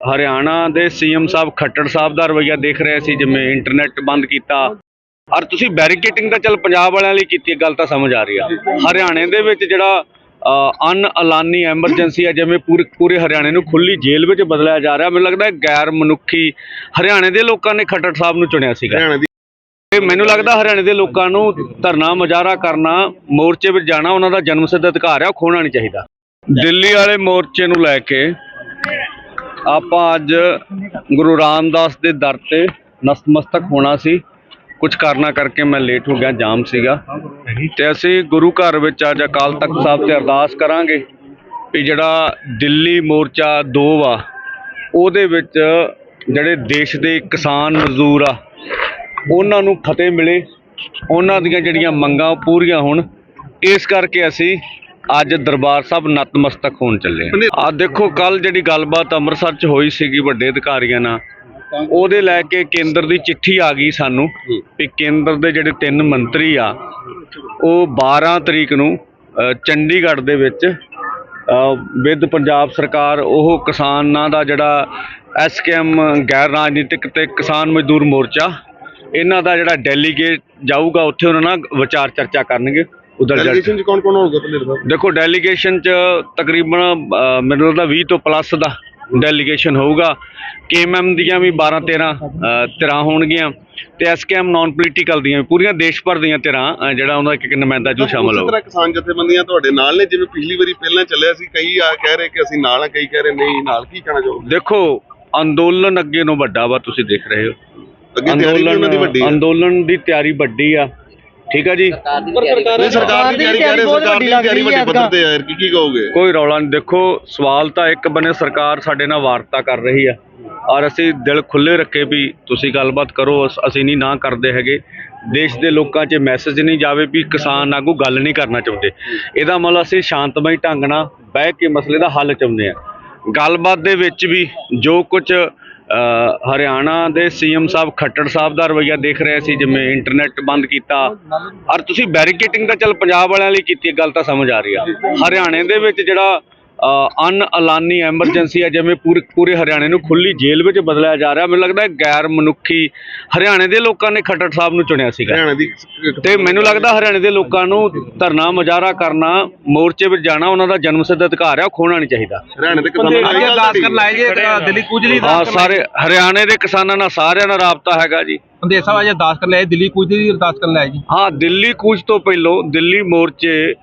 ਹਰਿਆਣਾ ਦੇ ਸੀਐਮ ਸਾਹਿਬ ਖੱਟੜ ਸਾਹਿਬ ਦਾ ਰਵੱਈਆ ਦੇਖ ਰਹੇ ਸੀ ਜਿਵੇਂ ਇੰਟਰਨੈਟ ਬੰਦ ਕੀਤਾ। ਔਰ ਤੁਸੀਂ ਬੈਰੀਕੇਟਿੰਗ ਤਾਂ ਚੱਲ ਪੰਜਾਬ ਵਾਲਿਆਂ ਲਈ ਕੀਤੀ ਗੱਲ ਤਾਂ ਸਮਝ ਆ ਰਹੀ ਆ। ਹਰਿਆਣੇ ਦੇ ਵਿੱਚ ਜਿਹੜਾ ਅਨ ਐਲਾਨੀ ਐਮਰਜੈਂਸੀ ਹੈ ਜਿਵੇਂ ਪੂਰੇ ਪੂਰੇ ਹਰਿਆਣੇ ਨੂੰ ਖੁੱਲੀ ਜੇਲ੍ਹ ਵਿੱਚ ਬਦਲਿਆ ਜਾ ਰਿਹਾ ਮੈਨੂੰ ਲੱਗਦਾ ਗੈਰ ਮਨੁੱਖੀ ਹਰਿਆਣੇ ਦੇ ਲੋਕਾਂ ਨੇ ਖੱਟੜ ਸਾਹਿਬ ਨੂੰ ਚੁਣਿਆ ਸੀਗਾ। ਤੇ ਮੈਨੂੰ ਲੱਗਦਾ ਹਰਿਆਣੇ ਦੇ ਲੋਕਾਂ ਨੂੰ ਧਰਨਾ ਮੁਜ਼ਾਹਰਾ ਕਰਨਾ ਮੋਰਚੇ ਵਿੱਚ ਜਾਣਾ ਉਹਨਾਂ ਦਾ ਜਨਮ ਸਿੱਧ ਅਧਿਕਾਰ ਹੈ ਉਹ ਖੋਣਾ ਨਹੀਂ ਚਾਹੀਦਾ। ਦਿੱਲੀ ਵਾਲੇ ਮੋਰਚੇ ਨੂੰ ਲੈ ਕੇ ਆਪਾਂ ਅੱਜ ਗੁਰੂ ਰਾਮਦਾਸ ਦੇ ਦਰ ਤੇ ਨਤਮਸਤਕ ਹੋਣਾ ਸੀ। ਕੁਝ ਕਾਰਨਾਂ ਕਰਕੇ ਮੈਂ ਲੇਟ ਹੋ ਗਿਆ, ਜਾਮ ਸੀਗਾ। ਤੇ ਅਸੀਂ ਗੁਰੂ ਘਰ ਵਿੱਚ ਅੱਜ ਅਕਾਲ ਤਖਤ ਸਾਹਿਬ ਤੇ ਅਰਦਾਸ ਕਰਾਂਗੇ ਵੀ ਜਿਹੜਾ ਦਿੱਲੀ ਮੋਰਚਾ 2 ਵਾ ਉਹਦੇ ਵਿੱਚ ਜਿਹੜੇ ਦੇਸ਼ ਦੇ ਕਿਸਾਨ ਮਜ਼ਦੂਰ ਆ, ਉਹਨਾਂ ਨੂੰ ਫਤਿਹ ਮਿਲੇ। ਉਹਨਾਂ ਦੀਆਂ ਜਿਹੜੀਆਂ ਮੰਗਾਂ ਉਹ ਪੂਰੀਆਂ ਹੋਣ। ਇਸ ਕਰਕੇ ਅਸੀਂ ਅੱਜ ਦਰਬਾਰ ਸਾਹਿਬ ਨਤਮਸਤਕ ਹੋਣ ਚੱਲੇ ਆ। ਆਹ ਦੇਖੋ ਕੱਲ ਜਿਹੜੀ ਗੱਲਬਾਤ ਅੰਮ੍ਰਿਤਸਰ 'ਚ ਹੋਈ ਸੀਗੀ ਵੱਡੇ ਅਧਿਕਾਰੀਆਂ ਨਾਲ, ਉਹਦੇ ਲੈ ਕੇ ਕੇਂਦਰ ਦੀ ਚਿੱਠੀ ਆ ਗਈ ਸਾਨੂੰ ਵੀ ਕੇਂਦਰ ਦੇ ਜਿਹੜੇ ਤਿੰਨ ਮੰਤਰੀ ਆ, ਉਹ 12 ਤਰੀਕ ਨੂੰ ਚੰਡੀਗੜ੍ਹ ਦੇ ਵਿੱਚ ਵਿਦ ਪੰਜਾਬ ਸਰਕਾਰ, ਉਹ ਕਿਸਾਨਾਂ ਦਾ ਜਿਹੜਾ ਐਸਕੇਐਮ ਗੈਰ ਰਾਜਨੀਤਿਕ ਤੇ ਕਿਸਾਨ ਮਜ਼ਦੂਰ ਮੋਰਚਾ, ਇਹਨਾਂ ਦਾ ਜਿਹੜਾ ਡੈਲੀਗੇਟ ਜਾਊਗਾ, ਉੱਥੇ ਉਹਨਾਂ ਨਾਲ ਵਿਚਾਰ ਚਰਚਾ ਕਰਨਗੇ। ਉਧਰ ਡੈਲੀਗੇਸ਼ਨ ਚ ਕੌਣ ਕੌਣ ਹੋਊਗਾ ਭੱਲੇ ਸਾਹਿਬ ਦੇਖੋ ਡੈਲੀਗੇਸ਼ਨ ਚ ਤਕਰੀਬਨ ਮੈਨੂੰ ਲੱਗਦਾ 20 ਤੋਂ ਪਲੱਸ ਦਾ ਡੈਲੀਗੇਸ਼ਨ ਹੋਊਗਾ। ਕੇਐਮਐਮ ਦੀਆਂ ਵੀ 12 13 ਅ, ਧਿਰਾਂ ਹੋਣਗੀਆਂ ਤੇ ਐਸਕੇਐਮ ਨਾਨ ਪੋਲੀਟੀਕਲ ਦੀਆਂ ਵੀ ਪੂਰੀਆਂ ਦੇਸ਼ ਭਰ ਦੀਆਂ ਅ, ਜਿਹੜਾ ਉਹਨਾਂ ਦਾ ਇੱਕ ਇੱਕ ਨੁਮਾਇੰਦਾ ਜੋ ਸ਼ਾਮਲ ਹੋਊਗਾ ਤਰ੍ਹਾਂ ਕਿਸਾਨ ਜਥੇਬੰਦੀਆਂ ਤੁਹਾਡੇ ਨਾਲ ਨੇ ਜਿਵੇਂ ਪਿਛਲੀ ਵਾਰੀ ਪਹਿਲਾਂ ਚੱਲਿਆ ਸੀ ਕਈ ਆ ਕਹਿ ਰਹੇ ਕਿ ਅਸੀਂ ਨਾਲ ਆ ਕਈ ਕਹਿ ਰਹੇ ਨਹੀਂ ਨਾਲ ਕੀ ਕਹਿਣਾ ਚਾਹੋਗੇ? ਦੇਖੋ ਅੰਦੋਲਨ ਅੱਗੇ ਨੂੰ ਵੱਡਾ ਵਾ ਤੁਸੀਂ ਦੇਖ ਰਹੇ ਹੋ। ਦੀ ਵੱਡੀ ਹੈ ਅੰਦੋਲਨ ਦੀ ਤਿਆਰੀ ਵੱਡੀ ਆ। ਠੀਕ ਆ ਜੀ। ਨਹੀਂ ਸਰਕਾਰ ਦੀ ਤਿਆਰੀ ਕਹਿ ਰਹੇ ਸਰਕਾਰ ਦੀ ਤਿਆਰੀ ਵੱਡੀ ਪੱਧਰ ਤੇ ਆ ਯਾਰ ਕੀ ਕੀ ਕਹੋਗੇ? ਕੋਈ ਰੌਲਾ ਨਹੀਂ। ਦੇਖੋ ਸਵਾਲ ਤਾਂ ਇੱਕ ਬਨੇ ਸਰਕਾਰ ਸਾਡੇ ਨਾਲ ਵਾਰਤਾ ਕਰ ਰਹੀ ਆ ਔਰ ਅਸੀਂ ਦਿਲ ਖੁੱਲੇ ਰੱਖੇ ਵੀ ਤੁਸੀਂ ਗੱਲਬਾਤ ਕਰੋ ਅਸ- ਅਸੀਂ ਨਹੀਂ ਨਾ ਕਰਦੇ ਹੈਗੇ। ਦੇਸ਼ ਦੇ ਲੋਕਾਂ 'ਚ ਮੈਸੇਜ ਨਹੀਂ ਜਾਵੇ ਵੀ ਕਿਸਾਨ ਆਗੂ ਗੱਲ ਨਹੀਂ ਕਰਨਾ ਚਾਹੁੰਦੇ। ਇਹਦਾ ਮਤਲਬ ਅਸੀਂ ਸ਼ਾਂਤਮਈ ਢੰਗ ਨਾਲ ਬਹਿ ਕੇ ਮਸਲੇ ਦਾ ਹੱਲ ਚਾਹੁੰਦੇ ਆ ਗੱਲਬਾਤ ਦੇ ਵਿੱਚ ਵੀ ਜੋ ਕੁਝ ਹਰਿਆਣਾ ਦੇ ਸੀਐਮ ਸਾਹਿਬ ਖੱਟੜ ਸਾਹਿਬ ਦਾ ਰਵੱਈਆ ਦੇਖ ਰਹੇ ਸੀ, ਜਿਵੇਂ ਇੰਟਰਨੈਟ ਬੰਦ ਕੀਤਾ। ਔਰ ਤੁਸੀਂ ਬੈਰੀਕੇਟਿੰਗ ਤਾਂ ਚੱਲ ਪੰਜਾਬ ਵਾਲਿਆਂ ਲਈ ਕੀਤੀ ਗੱਲ ਤਾਂ ਸਮਝ ਆ ਰਹੀ ਆ। ਹਰਿਆਣੇ ਦੇ ਵਿੱਚ ਜਿਹੜਾ ਅਨ ਐਲਾਨੀ ਐਮਰਜੈਂਸੀ ਹੈ ਜਿਵੇਂ ਪੂਰੇ ਪੂਰੇ ਹਰਿਆਣੇ ਨੂੰ ਖੁੱਲੀ ਜੇਲ੍ਹ ਵਿੱਚ ਬਦਲਿਆ ਜਾ ਰਿਹਾ। ਮੈਨੂੰ ਲੱਗਦਾ ਹੈ ਗੈਰ ਮਨੁੱਖੀ ਹਰਿਆਣੇ ਦੇ ਲੋਕਾਂ ਨੇ ਖੱਟੜ ਸਾਹਿਬ ਨੂੰ ਚੁਣਿਆ ਸੀਗਾ। ਹਰਿਆਣਾ ਦੀ ਤੇ ਮੈਨੂੰ ਲੱਗਦਾ ਹਰਿਆਣੇ ਦੇ ਲੋਕਾਂ ਨੂੰ ਧਰਨਾ ਮੁਜ਼ਾਹਰਾ ਕਰਨਾ ਮੋਰਚੇ ਵਿੱਚ ਜਾਣਾ ਉਹਨਾਂ ਦਾ ਜਨਮ ਸਿੱਧ ਅਧਿਕਾਰ ਹੈ ਉਹ ਖੋਣਾ ਨਹੀਂ ਚਾਹੀਦਾ। ਹਰਿਆਣਾ ਦੇ ਕਿਸਾਨਾਂ ਨਾਲ ਅੱਜ ਅਰਦਾਸ ਕਰਨ ਲਾਏ ਜੇ ਅ, ਦਿੱਲੀ ਕੁਜਲੀ ਹਾਂ ਸਾਰੇ ਹਰਿਆਣੇ ਦੇ ਕਿਸਾਨਾਂ ਨਾਲ ਸਾਰਿਆਂ ਨਾਲ ਰਾਬਤਾ ਹੈਗਾ ਜੀ। ਸੰਦੇਸ਼ ਸਾਹਿਬ ਅੱਜ ਅਰਦਾਸ ਕਰਨ ਲਾਏ ਦਿੱਲੀ ਕੁਜਲੀ ਦੀ ਅਰਦਾਸ ਕਰਨ ਲਾਏ ਜੀ। ਹਾਂ ਦਿੱਲੀ ਕੂਚ ਤੋਂ ਪਹਿਲੋਂ ਦਿੱਲੀ ਮੋਰਚੇ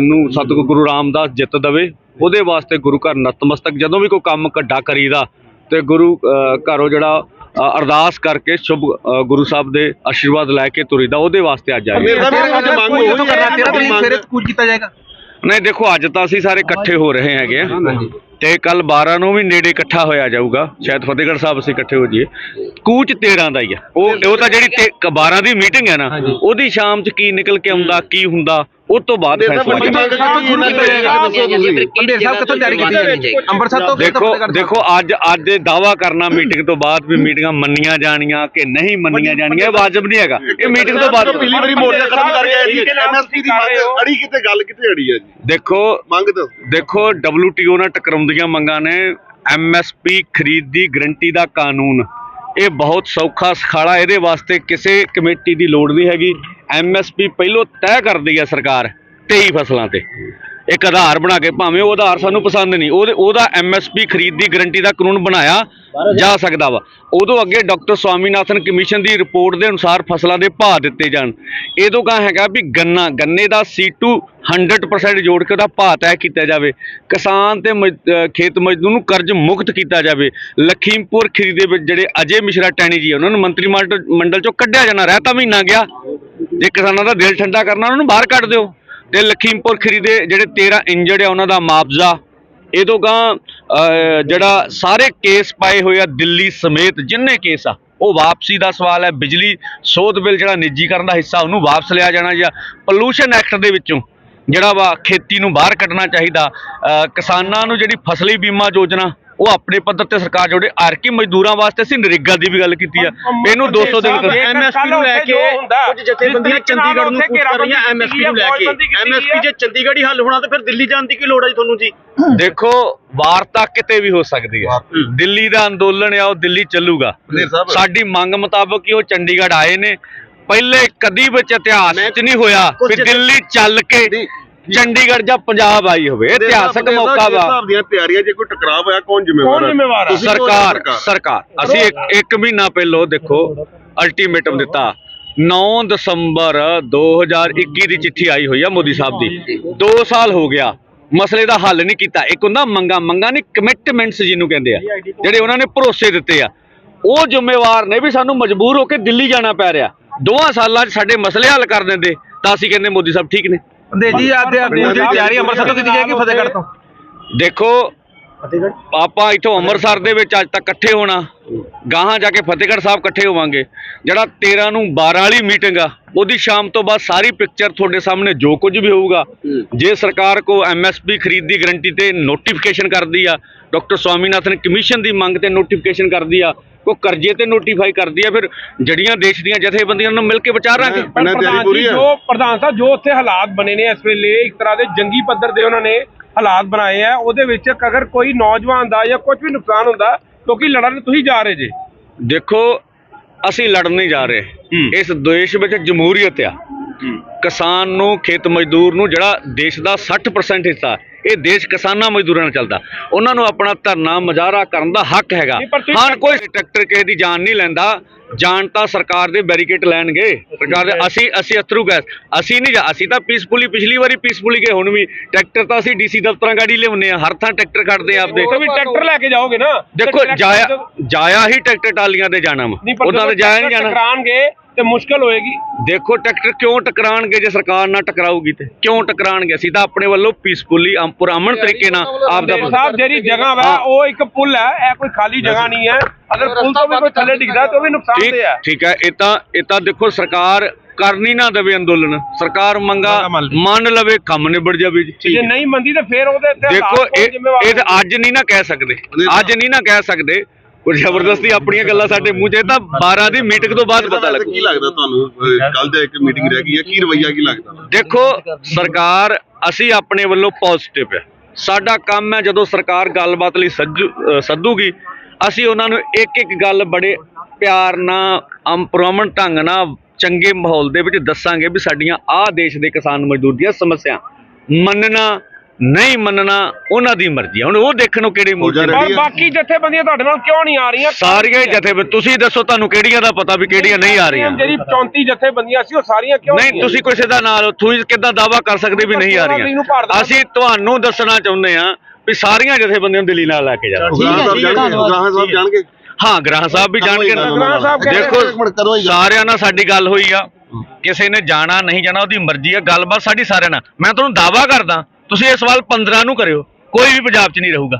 ਨੂੰ ਸਤਿਗੁਰੂ ਗੁਰੂ ਰਾਮਦਾਸ ਜਿੱਤ ਦਵੇ। ਉਹਦੇ ਵਾਸਤੇ ਗੁਰੂ ਘਰ ਨਤਮਸਤਕ ਜਦੋਂ ਵੀ ਕੋਈ ਕੰਮ ਕੱਢਾ ਕਰੀਦਾ ਤੇ ਗੁਰੂ ਅਹ, ਘਰੋਂ ਜਿਹੜਾ ਅਰਦਾਸ ਕਰਕੇ ਸ਼ੁਭ ਗੁਰੂ ਸਾਹਿਬ ਦੇ ਆਸ਼ੀਰਵਾਦ ਲੈ ਕੇ ਤੁਰੀਦਾ ਉਹਦੇ ਵਾਸਤੇ ਅੱਜ ਆਏ ਮੇਰਾ ਵੀ ਅੱਜ ਮੰਗ ਹੋਈ ਕਰਨਾ ਤੇਰਾ ਤਰੀਕ ਸਵੇਰੇ ਹੈ ਕੁਝ ਕੀਤਾ ਜਾਏਗਾ। ਨਹੀਂ ਦੇਖੋ ਅੱਜ ਤਾਂ ਅਸੀਂ ਸਾਰੇ ਇਕੱਠੇ ਹੋ ਰਹੇ ਹੈਗੇ ਆ ਤੇ ਕੱਲ 12 ਨੂੰ ਵੀ ਨੇੜੇ ਇਕੱਠਾ ਹੋਇਆ ਜਾਊਗਾ। ਸ਼ਾਇਦ ਫਤਿਹਗੜ੍ਹ ਸਾਹਿਬ ਅਸੀਂ ਇਕੱਠੇ ਹੋ ਜਾਈਏ। ਕੂਚ 13 ਦਾ ਹੀ ਆ। ਉਹ ਉਹ ਤਾਂ ਜਿਹੜੀ ਤੇ- 12 ਦੀ ਮੀਟਿੰਗ ਹੈ ਨਾ ਉਹਦੀ ਸ਼ਾਮ 'ਚ ਕੀ ਨਿਕਲ ਕੇ ਆਉਂਦਾ ਕੀ ਹੁੰਦਾ ਉਹ ਤੋਂ ਬਾਅਦ ਫੈਸਲਾ ਦੇਖੋ। ਦੇਖੋ ਅੱਜ ਅੱਜ ਦਾਵਾ ਕਰਨਾ ਮੀਟਿੰਗ ਤੋਂ ਬਾਅਦ ਵੀ ਮੀਟਿੰਗਾਂ ਮੰਨੀਆਂ ਜਾਣੀਆਂ ਕਿ ਨਹੀਂ ਮੰਨੀਆਂ ਜਾਣੀਆਂ ਇਹ ਵਾਜਬ ਨਹੀਂ ਹੈਗਾ। ਇਹ ਮੀਟਿੰਗ ਤੋਂ ਬਾਅਦ ਪਿਛਲੀ ਵਾਰੀ ਮੋਰਚਾ ਖਤਮ ਕਰ ਗਿਆ ਜੀ ਐਮਐਸਪੀ ਦੀ ਮੰਗ ਅੜੀ ਕਿਤੇ ਗੱਲ ਕਿਤੇ ਅੜੀ ਹੈ ਜੀ? ਦੇਖੋ ਮੰਗ ਦੱਸੋ। ਦੇਖੋ WTO ਨਾਲ ਟਕਰਾਉਂਦੀਆਂ ਮੰਗਾਂ ਨੇ MSP ਖਰੀਦ ਦੀ ਗਰੰਟੀ ਦਾ ਕਾਨੂੰਨ। ਇਹ ਬਹੁਤ ਸੌਖਾ ਸਖਾਲਾ ਇਹਦੇ ਵਾਸਤੇ ਕਿਸੇ ਕਮੇਟੀ ਦੀ ਲੋੜ ਨਹੀਂ ਹੈਗੀ। MSP ਪਹਿਲੋਂ ਤੈਅ ਕਰਦੀ ਹੈ ਸਰਕਾਰ 23 ਫਸਲਾਂ ਤੇ। ਇੱਕ ਆਧਾਰ ਬਣਾ ਕੇ ਭਾਵੇਂ ਉਹ ਆਧਾਰ ਸਾਨੂੰ ਪਸੰਦ ਨਹੀਂ, ਉਹਦੇ ਉਹਦਾ MSP ਖਰੀਦ ਦੀ ਗਰੰਟੀ ਦਾ ਕਾਨੂੰਨ ਬਣਾਇਆ ਜਾ ਸਕਦਾ ਵਾ। ਉਦੋਂ ਅੱਗੇ ਡਾਕਟਰ ਸਵਾਮੀਨਾਥਨ ਕਮਿਸ਼ਨ ਦੀ ਰਿਪੋਰਟ ਦੇ ਅਨੁਸਾਰ ਫਸਲਾਂ ਦੇ ਭਾਅ ਦਿੱਤੇ ਜਾਣ। ਇਹਦੋਂ ਕਹਾ ਹੈਗਾ ਵੀ ਗੰਨਾ, ਗੰਨੇ ਦਾ C2 100% ਜੋੜ ਕੇ ਉਹਦਾ ਭਾਅ ਤੈਅ ਕੀਤਾ ਜਾਵੇ। ਕਿਸਾਨ ਤੇ ਮਜ਼- ਖੇਤ ਮਜ਼ਦੂਰ ਨੂੰ ਕਰਜ਼ ਮੁਕਤ ਕੀਤਾ ਜਾਵੇ। ਲਖੀਮਪੁਰ ਖੀਰੀ ਦੇ ਵਿੱਚ ਜਿਹੜੇ ਅਜੇ ਮਿਸ਼ਰਾ ਟੈਣੀ ਜੀ ਉਹਨਾਂ ਨੂੰ ਮੰਤਰੀ ਮੰਡਲ ਮੰਡਲ ਚੋਂ ਕੱਢਿਆ ਜਾਣਾ ਰਹਿਤਾ ਮਹੀਨਾ ਗਿਆ। ਜੇ ਕਿਸਾਨਾਂ ਦਾ ਦਿਲ ਠੰਡਾ ਕਰਨਾ, ਉਹਨਾਂ ਨੂੰ ਬਾਹਰ ਕੱਢ ਦਿਓ। ਤੇ ਲਖੀਮਪੁਰ ਖਰੀ ਦੇ ਜਿਹੜੇ 13 ਇੰਜਰਡ ਆ, ਉਹਨਾਂ ਦਾ ਮੁਆਵਜ਼ਾ ਇਹ ਤੋਂ ਗਾਂ ਜਿਹੜਾ ਸਾਰੇ ਕੇਸ ਪਾਏ ਹੋਏ ਆ ਦਿੱਲੀ ਸਮੇਤ, ਜਿੰਨੇ ਕੇਸ ਆ, ਉਹ ਵਾਪਸੀ ਦਾ ਸਵਾਲ ਹੈ। ਬਿਜਲੀ ਸੋਧ ਬਿੱਲ ਜਿਹੜਾ ਨਿੱਜੀਕਰਨ ਦਾ ਹਿੱਸਾ, ਉਹਨੂੰ ਵਾਪਸ ਲਿਆ ਜਾਣਾ ਜਾਂ ਪੋਲੂਸ਼ਨ ਐਕਟ ਦੇ ਵਿੱਚੋਂ ਜਿਹੜਾ ਵਾ ਖੇਤੀ ਨੂੰ ਬਾਹਰ ਕੱਢਣਾ ਚਾਹੀਦਾ। ਕਿਸਾਨਾਂ ਨੂੰ ਜਿਹੜੀ ਫਸਲੀ ਬੀਮਾ ਯੋਜਨਾ ਉਹ ਆਪਣੇ ਪੱਧਰ ਤੇ ਸਰਕਾਰ ਜੋੜੇ ਆਰਕੀ ਮਜ਼ਦੂਰਾਂ ਵਾਸਤੇ ਅਸੀਂ ਨਰੇਗਾ ਦੀ ਵੀ ਗੱਲ ਕੀਤੀ ਆ। ਇਹਨੂੰ 200 ਦਿਨ ਐਮਐਸਪੀ ਨੂੰ ਲੈ ਕੇ ਕੁਝ ਜਥੇਬੰਦੀਆਂ ਚੰਡੀਗੜ੍ਹ ਨੂੰ ਕੂਚ ਕਰ ਰਹੀਆਂ ਐਮਐਸਪੀ ਨੂੰ ਲੈ ਕੇ। ਐਮਐਸਪੀ ਜੇ ਚੰਡੀਗੜ੍ਹ ਹੀ ਹੱਲ ਹੋਣਾ ਤਾਂ ਫਿਰ ਦਿੱਲੀ ਜਾਣ ਦੀ ਕੀ ਲੋੜ ਹੈ ਜੀ ਤੁਹਾਨੂੰ ਜੀ? ਦੇਖੋ ਵਾਰਤਾ ਕਿਤੇ ਵੀ ਹੋ ਸਕਦੀ ਹੈ। ਦਿੱਲੀ ਦਾ ਅੰਦੋਲਨ ਆ ਉਹ ਦਿੱਲੀ ਚੱਲੂਗਾ। ਸਾਡੀ ਮੰਗ ਮੁਤਾਬਕ ਹੀ ਉਹ ਚੰਡੀਗੜ੍ਹ ਆਏ ਨੇ। ਪਹਿਲੇ ਕਦੀ ਵਿੱਚ ਇਤਿਹਾਸ ਵਿੱਚ ਨਹੀਂ ਹੋਇਆ ਜਥੇ- ਦਿੱਲੀ ਚੱਲ ਕੇ ਚੰਡੀਗੜ੍ਹ ਜਾਂ ਪੰਜਾਬ ਆਈ ਹੋਵੇ ਇਤਿਹਾਸਕ ਮੌਕਾ ਵਾ। ਹਿਸਾਬ ਦੀਆਂ ਤਿਆਰੀਆਂ ਜੇ ਕੋਈ ਟਕਰਾਅ ਹੋਇਆ ਕੌਣ ਜ਼ਿੰਮੇਵਾਰ ਹੈ ਜ਼ਿੰਮੇਵਾਰ ਆ? ਤੁਸੀਂ ਕੌਣ ਸਰਕਾਰ ਸਰਕਾਰ? ਅਸੀਂ ਇੱਕ ਇੱਕ ਮਹੀਨਾ ਪਹਿਲਾਂ ਦੇਖੋ ਅਲਟੀਮੇਟਮ ਦਿੱਤਾ। 9 ਦਸੰਬਰ 2021 ਦੀ ਚਿੱਠੀ ਆਈ ਹੋਈ ਆ ਮੋਦੀ ਸਾਹਿਬ ਦੀ। 2 ਸਾਲ ਹੋ ਗਿਆ। ਮਸਲੇ ਦਾ ਹੱਲ ਨਹੀਂ ਕੀਤਾ। ਇੱਕ ਹੁੰਦਾ ਮੰਗਾ ਮੰਗਾ ਨਹੀਂ ਕਮਿਟਮੈਂਟਸ ਜਿਹਨੂੰ ਕਹਿੰਦੇ ਆ ਜਿਹੜੇ ਉਹਨਾਂ ਨੇ ਭਰੋਸੇ ਦਿੱਤੇ ਆ। ਉਹ ਜ਼ਿੰਮੇਵਾਰ ਨੇ ਵੀ ਸਾਨੂੰ ਮਜਬੂਰ ਹੋ ਕੇ ਦਿੱਲੀ ਜਾਣਾ ਪੈ ਰਿਹਾ। ਦੋਹਾਂ ਸਾਲਾਂ 'ਚ ਸਾਡੇ ਮਸਲੇ ਹੱਲ ਕਰ ਦਿੰਦੇ ਤਾਂ ਅਸੀਂ ਕਹਿੰਦੇ ਮੋਦੀ ਸਾਹਿਬ ਠੀਕ ਨੇ। ਦੇ ਜੀ ਅੱਜ ਦੀ ਤਿਆਰੀ ਅੰਮ੍ਰਿਤਸਰ ਤੋਂ ਕੀਤੀ ਜਾਏਗੀ ਫਤਿਹਗੜ੍ਹ ਤੋਂ? ਦੇਖੋ ਆਪਾਂ ਇੱਥੋਂ ਅੰਮ੍ਰਿਤਸਰ ਦੇ ਵਿੱਚ ਅੱਜ ਤੱਕ ਇਕੱਠੇ ਹੋਣਾ। ਗਾਹਾਂ ਜਾ ਕੇ ਫਤਿਹਗੜ੍ਹ ਸਾਹਿਬ ਇਕੱਠੇ ਹੋਵਾਂਗੇ। ਜਿਹੜਾ 13 ਨੂੰ 12 ਵਾਲੀ ਮੀਟਿੰਗ ਆ ਉਹਦੀ ਸ਼ਾਮ ਤੋਂ ਬਾਅਦ ਸਾਰੀ ਪਿਕਚਰ ਤੁਹਾਡੇ ਸਾਹਮਣੇ ਜੋ ਕੁਝ ਵੀ ਹੋਊਗਾ ਜੇ ਸਰਕਾਰ ਕੋ ਐਮਐਸਪੀ ਖਰੀਦ ਦੀ ਗਰੰਟੀ ਤੇ ਨੋਟੀਫਿਕੇਸ਼ਨ ਕਰਦੀ ਆ ਡਾਕਟਰ ਸਵਾਮੀਨਾਥਨ ਕਮਿਸ਼ਨ ਦੀ ਮੰਗ ਤੇ ਨੋਟੀਫਿਕੇਸ਼ਨ ਕਰਦੀ ਆ ਕੋ ਕਰਜ਼ੇ ਤੇ ਨੋਟੀਫਾਈ ਕਰਦੀ ਆ ਫਿਰ ਜੜੀਆਂ ਦੇਸ਼ ਦੀਆਂ ਜਥੇਬੰਦੀਆਂ ਨੂੰ ਮਿਲ ਕੇ ਵਿਚਾਰਾਂਗੇ ਪ੍ਰਧਾਨ ਪੂਰੀ ਜੀ ਪ੍ਰਧਾਨ ਸਾਹਿਬ ਜੋ ਉੱਥੇ ਹਾਲਾਤ ਬਣੇ ਨੇ ਇਸ ਵੇਲੇ ਇੱਕ ਤਰ੍ਹਾਂ ਦੇ ਜੰਗੀ ਪੱਧਰ ਦੇ ਉਹਨਾਂ ਨੇ ਹਾਲਾਤ ਬਣਾਏ ਆ ਉਹਦੇ ਵਿੱਚ ਅਗਰ ਕੋਈ ਨੌਜਵਾਨ ਦਾ ਜਾਂ ਕੁਝ ਵੀ ਨੁਕਸਾਨ ਹੁੰਦਾ ਕਿਉਂਕਿ ਲੜਨ ਤੁਸੀਂ ਜਾ ਰਹੇ ਜੇ। ਦੇਖੋ ਅਸੀਂ ਲੜਨ ਨਹੀਂ ਜਾ ਰਹੇ। ਇਸ ਦੇਸ਼ ਵਿੱਚ ਜਮਹੂਰੀਅਤ ਆ। ਕਿਸਾਨ ਨੂੰ ਖੇਤ ਮਜ਼ਦੂਰ ਨੂੰ ਜਿਹੜਾ ਦੇਸ਼ ਦਾ 60% ਹਿੱਸਾ ਇਹ ਦੇਸ਼ ਕਿਸਾਨਾਂ ਮਜ਼ਦੂਰਾਂ ਨਾਲ ਚੱਲਦਾ। ਉਹਨਾਂ ਨੂੰ ਆਪਣਾ ਧਰਨਾ ਮੁਜ਼ਾਹਰਾ ਕਰਨ ਦਾ ਹੱਕ ਹੈਗਾ। ਨਹੀਂ, ਪਰ ਤੁਸੀਂ ਹਾਂ ਕੋਈ ਟਰੈਕਟਰ ਕਿਸੇ ਦੀ ਜਾਨ ਨਹੀਂ ਲੈਂਦਾ। ਜਾਨ ਤਾਂ ਸਰਕਾਰ ਦੇ ਬੈਰੀਕੇਡ ਲੈਣਗੇ। ਸਰਕਾਰ ਦੇ ਅਸੀਂ ਅਸੀਂ ਅਥਰੂ ਗੈਸ। ਅਸੀਂ ਨਹੀਂ ਅਸੀਂ ਤਾਂ ਪੀਸਫੁਲੀ ਪਿਛਲੀ ਵਾਰੀ ਪੀਸਫੁਲੀ ਗਏ ਹੁਣ ਵੀ ਟਰੈਕਟਰ ਤਾਂ ਅਸੀਂ ਡੀਸੀ ਦਫ਼ਤਰਾਂ ਗਾੜੀ ਲਿਆਉਂਦੇ ਆ ਹਰ ਥਾਂ ਟਰੈਕਟਰ ਆ ਆਪਦੇ। ਟਰੈਕਟਰ ਲੈ ਕੇ ਜਾਓਗੇ ਨਾ। ਦੇਖੋ ਜਾਇਆ ਜਾਇਆ ਹੀ ਟਰੈਕਟਰ ਟਾਲੀਆਂ ਤੇ ਜਾਣਾ ਵਾ। ਉਦਾਂ ਤੇ ਜਾਇਆ ਨਹੀਂ ਜਾਣਾ। ਟਕਰਾਣਗੇ ਤੇ ਮੁਸ਼ਕਲ ਹੋਏਗੀ। ਦੇਖੋ ਟਰੈਕਟਰ ਕਿਉਂ ਟਕਰਾਣਗੇ ਜੇ ਸਰਕਾਰ ਨਾਲ ਟਕਰਾਊਗੀ ਤੇ? ਕਿਉਂ ਟਕਰਾਣਗੇ? ਅਸੀਂ ਤਾਂ ਆਪਣੇ ਵੱਲੋਂ ਪੀਸਫੁਲੀ ਅੰਪੁਰ ਅਮਨ ਤਰੀਕੇ ਨਾਲ ਆਪ ਦਾ ਸਾਹਿਬ ਜਿਹੜੀ ਜਗ੍ਹਾ ਵਾ ਉਹ ਇੱਕ ਪੁਲ ਹੈ ਇਹ ਕੋਈ ਖਾਲੀ ਜਗ੍ਹਾ ਨਹੀਂ ਹੈ। ਅਗਰ ਪੁਲ ਤੋਂ ਵੀ ਕੋਈ ਥੱਲੇ ਡਿੱਗਦਾ ਤਾਂ ਉਹ ਵੀ ਨੁਕਸਾਨ ਠੀਕ ਤੇ ਹੈ। ਠੀਕ ਹੈ ਇਹ ਤਾਂ ਇਹ ਤਾਂ ਦੇਖੋ ਸਰਕਾਰ ਕਰਨੀ ਨਾ ਦੇਵੇ ਅੰਦੋਲਨ। ਸਰਕਾਰ ਮੰਗਾ ਮੰਨ ਲਵੇ। ਕੰਮ ਨਿਬੜ ਜਾਵੇ ਜੀ। ਜੇ ਨਹੀਂ ਮੰਦੀ ਤਾਂ ਫਿਰ ਉਹਦੇ ਤੇ ਦੇਖੋ ਇਹ ਅੱਜ ਨਹੀਂ ਨਾ ਕਹਿ ਸਕਦੇ। ਅੱਜ ਨਹੀਂ ਨਾ ਕਹਿ ਸਕਦੇ ਕੋਈ ਜ਼ਬਰਦਸਤੀ ਆਪਣੀਆਂ ਗੱਲਾਂ ਸਾਡੇ ਮੂੰਹ 'ਚ ਇਹ ਤਾਂ 12 ਦੀ ਮੀਟਿੰਗ ਤੋਂ ਬਾਅਦ ਪਤਾ ਲੱਗੂ। ਕੀ ਲੱਗਦਾ ਤੁਹਾਨੂੰ? ਕੱਲ ਦਾ ਇੱਕ ਮੀਟਿੰਗ ਰਹਿ ਗਈ ਹੈ। ਕੀ ਰਵਈਆ ਕੀ ਲੱਗਦਾ? ਦੇਖੋ ਸਰਕਾਰ ਅਸੀਂ ਆਪਣੇ ਵੱਲੋਂ ਪੋਜ਼ਿਟਿਵ ਹੈ। ਸਾਡਾ ਕੰਮ ਹੈ ਜਦੋਂ ਸਰਕਾਰ ਗੱਲਬਾਤ ਲਈ ਸੱਦੂਗੀ ਅਸੀਂ ਉਹਨਾਂ ਨੂੰ ਇੱਕ ਇੱਕ ਗੱਲ ਬੜੇ ਪਿਆਰ ਨਾਲ ਅੰਪਰਮਨ ਢੰਗ ਨਾਲ ਚੰਗੇ ਮਾਹੌਲ ਦੇ ਵਿੱਚ ਦੱਸਾਂਗੇ ਵੀ ਸਾਡੀਆਂ ਆਹ ਦੇਸ਼ ਦੇ ਕਿਸਾਨ ਮਜ਼ਦੂਰ ਦੀਆਂ ਸਮੱਸਿਆ ਮੰਨਣਾ ਨਹੀਂ ਮੰਨਣਾ ਉਹਨਾਂ ਦੀ ਮਰਜ਼ੀ ਹੈ ਹੁਣ ਉਹ ਦੇਖਣ ਨੂੰ ਕਿਹੜੇ 'ਚ ਨੇ। ਔਰ ਬਾਕੀ ਜਥੇਬੰਦੀਆਂ ਤੁਹਾਡੇ ਨਾਲ ਕਿਉਂ ਨਹੀਂ ਆ ਰਹੀਆਂ? ਸਾਰੀਆਂ ਹੀ ਜਥੇ ਤੁਸੀਂ ਦੱਸੋ ਤੁਹਾਨੂੰ ਕਿਹੜੀਆਂ ਦਾ ਪਤਾ ਵੀ ਕਿਹੜੀਆਂ ਨਹੀਂ ਆ ਰਹੀਆਂ? ਜਿਹੜੀ 34 ਜਥੇਬੰਦੀਆਂ ਸੀ ਉਹ ਸਾਰੀਆਂ ਕਿਉਂ ਨਹੀਂ ਤੁਸੀਂ ਕਿਸੇ ਦਾ ਨਾਲ ਤੁਸੀਂ ਕਿੱਦਾਂ ਦਾਵਾ ਕਰ ਸਕਦੇ ਵੀ ਨਹੀਂ ਆ ਰਹੀਆਂ? ਅਸੀਂ ਤੁਹਾਨੂੰ ਦੱਸਣਾ ਚਾਹੁੰਦੇ ਆ ਵੀ ਸਾਰੀਆਂ ਜਥੇਬੰਦੀਆਂ ਨੂੰ ਦਿੱਲੀ ਨਾਲ ਲੈ ਕੇ ਜਾਣਾ ਉਗਰਾਹਾਂ ਸਾਹਿਬ ਜਾਣਗੇ ਉਗਰਾਹਾਂ ਸਾਹਿਬ ਜਾਣਗੇ। ਹਾਂ ਗ੍ਰਾਹ ਸਾਹਿਬ ਵੀ ਜਾਣਗੇ ਦੇਖੋ ਇੱਕ ਮਿੰਟ ਕਰੋ ਜੀ। ਸਾਰਿਆਂ ਨਾਲ ਸਾਡੀ ਗੱਲ ਹੋਈ ਆ। ਕਿਸੇ ਨੇ ਜਾਣਾ ਨਹੀਂ ਜਾਣਾ ਉਹਦੀ ਮਰਜ਼ੀ ਆ। ਗੱਲਬਾਤ ਸਾਡੀ ਸਾਰਿਆਂ ਨਾਲ। ਮੈਂ ਤੁਹਾਨੂੰ ਦਾਵਾ ਕਰਦਾ। ਤੁਸੀਂ ਇਹ ਸਵਾਲ 15 ਨੂੰ ਕਰਿਓ ਕੋਈ ਵੀ ਪੰਜਾਬ 'ਚ ਨਹੀਂ ਰਹੂਗਾ।